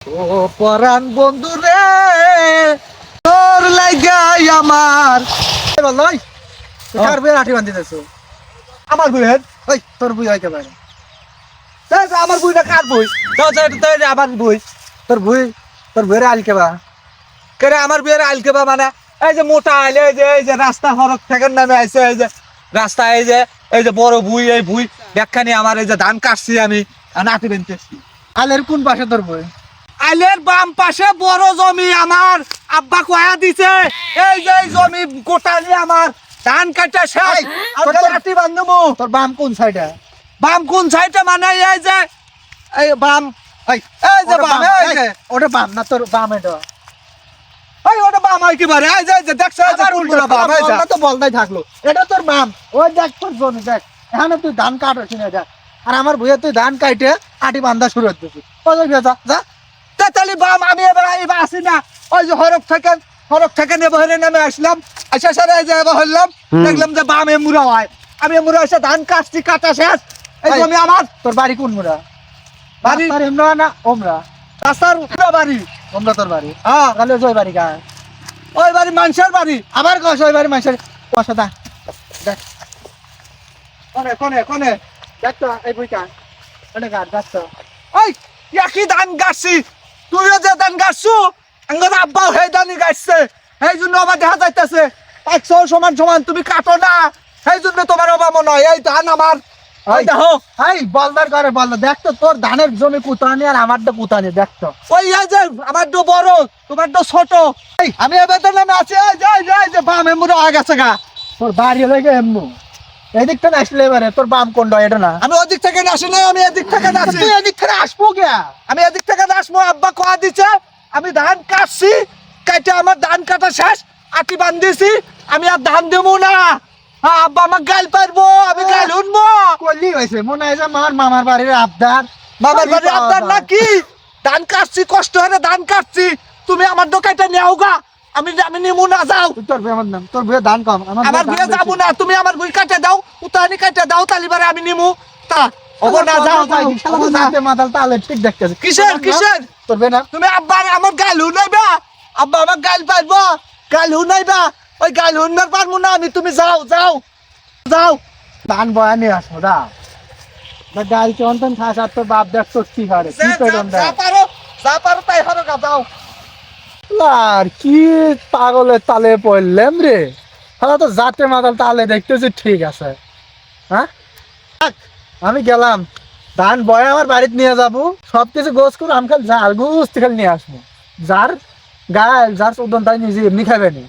ও পরাণ বন্ধু রে তোর লাগাই আমার। বলই কার বইয়ের আঠি বান্ধি দেছো আমার বইয়ের ওই তোর বই এই যে আমার কার বই তো আমার বই তোর বই তোর বইয়ের কেবা? কেরে আমার বইয়ের মানে? এই যে মোটা আইল এই যে এই যে রাস্তা হরক থেকে নামে আইছে এই যে রাস্তা এই যে এই যে বড় বুই এই বুই ব্যাখ্যানি আমার এই যে ধান কাটছি আমি নাতি বেনতেছি আলের কোন পাশে তোর বই আলের বাম পাশে বড় জমি আমার। আব্বা কয়া দিছে এই যে জমি গোটালি আমার ধান কাটা শেষ আর লাঠি বান্ধবো। তোর বাম কোন সাইডে? বাম কোন সাইডে মানে এই যে এই বাম এই যে বাম এই যে। ওটা বাম না তোর বাম এটা? এই ওটা বাম হয় কি বারে? এই যে এই যে দেখছ এই যে বাম এই যে। তো বলদাই থাকল। এটা তোর বাম। ওই দেখ তোর জমি দেখ। এখানে তুই ধান না দেখ। আর আমার ভুয়ে তুই ধান কাটে আটি বান্ধা শুরু করতেছিস ওই যা। যা তেতালি বাম আমি এবার এবার আসি না। ওই যে হরক থেকে হরক থেকে নেব হেরে নেমে আসলাম। আসা সারা এই যে এবার হলাম দেখলাম যে বাম এমুরা হয়। আমি এমুরা এসে ধান কাটছি কাটা শেষ। এই জমি আমার তোর বাড়ি কোন মুড়া বাড়ি এমরা না ওমরা? রাস্তার পুরো বাড়ি। ওমরা তোর বাড়ি? হ্যাঁ। তাহলে ওই বাড়ি গায় ওই বাড়ি মানুষের বাড়ি। আবার কস ওই বাড়ি মানুষের কষা দা দেখ। কোনে কোনে কোনে? দেখ তো এই বইটা। এটা গাছ দেখ তো। ওই একই ধান গাছছি তুইও যে ধান গাছছু আঙ্গর আব্বাও সেই ধানই গাছছে সেই জন্য আমার দেখা যাইতেছে একশো সমান সমান তুমি কাটো না। সেই জন্য তোমার অভাব নয় এই ধান আমার। দেখো এই বলদার করে বলদা দেখ তো তোর ধানের জমি কুতানি আর আমারটা কুতানি দেখ তো। ওই এই যে আমার বড় ছোট। এই আমি এবার নামে আছি এই যে এই এই বাম হয়ে গা। তোর বাড়ি হলে এমনু এদিকটা না আসলে এবারে তোর বাম কোনটা? এটা না। আমি ওদিক থেকে আসি না আমি এদিক থেকে আসি। তুই এদিক থেকে আসব কে আমি এদিক থেকে আসব আব্বা কয়া দিছে আমি ধান কাটছি কাটে আমার ধান কাটা শেষ আটি বান্ধিছি আমি আর ধান দেবো না। হ্যাঁ, আব্বা আমার গাল পারব আমি গাল উঠবো করলি হয়েছে মনে হয় আমার মামার বাড়ির আবদার। বাবার বাড়ি আপনার নাকি? ধান কাটছি কষ্ট হয়ে ধান কাটছি। তুমি আমার দোকানটা নেও গা। আমি আমি নিমু না যাও। তোর বিয়ে আমার নাম তোর বিয়ে ধান কম আমার বিয়ে যাব না তুমি আমার বই কাটে দাও উতানি কাটে দাও তালিবারে আমি নিমু। তা না যাও যাও শালা হব না। নাতে মাতাল তাহলে ঠিক দেখতেছে। কিসের কিসের? তোর বিয়ে না। তুমি আব্বা আমার গাল আব্বা আমার গাল গাল ওই গাল পারব না আমি তুমি যাও যাও যাও। ধান বয়া নিয়ে দা বা ডাল চন্দন খাস আর তোর বাপ দেখ তোর কি করে কি করে যা- পারো যা পারো তাই হরো গা যাও। আর কি পাগলের তালে পড়লাম রে? তাহলে তো জাতে মাতাল তালে দেখতেছি ঠিক আছে। হ্যাঁ? আমি গেলাম। ধান, বয় আমার বাড়িতে নিয়ে যাব। সব কিছু গোছ করে আমি খালি জাল গুছ খালি নিয়ে আসব। যার গাল যার চোদ্দ তাই নিজে এমনি খাবে নি।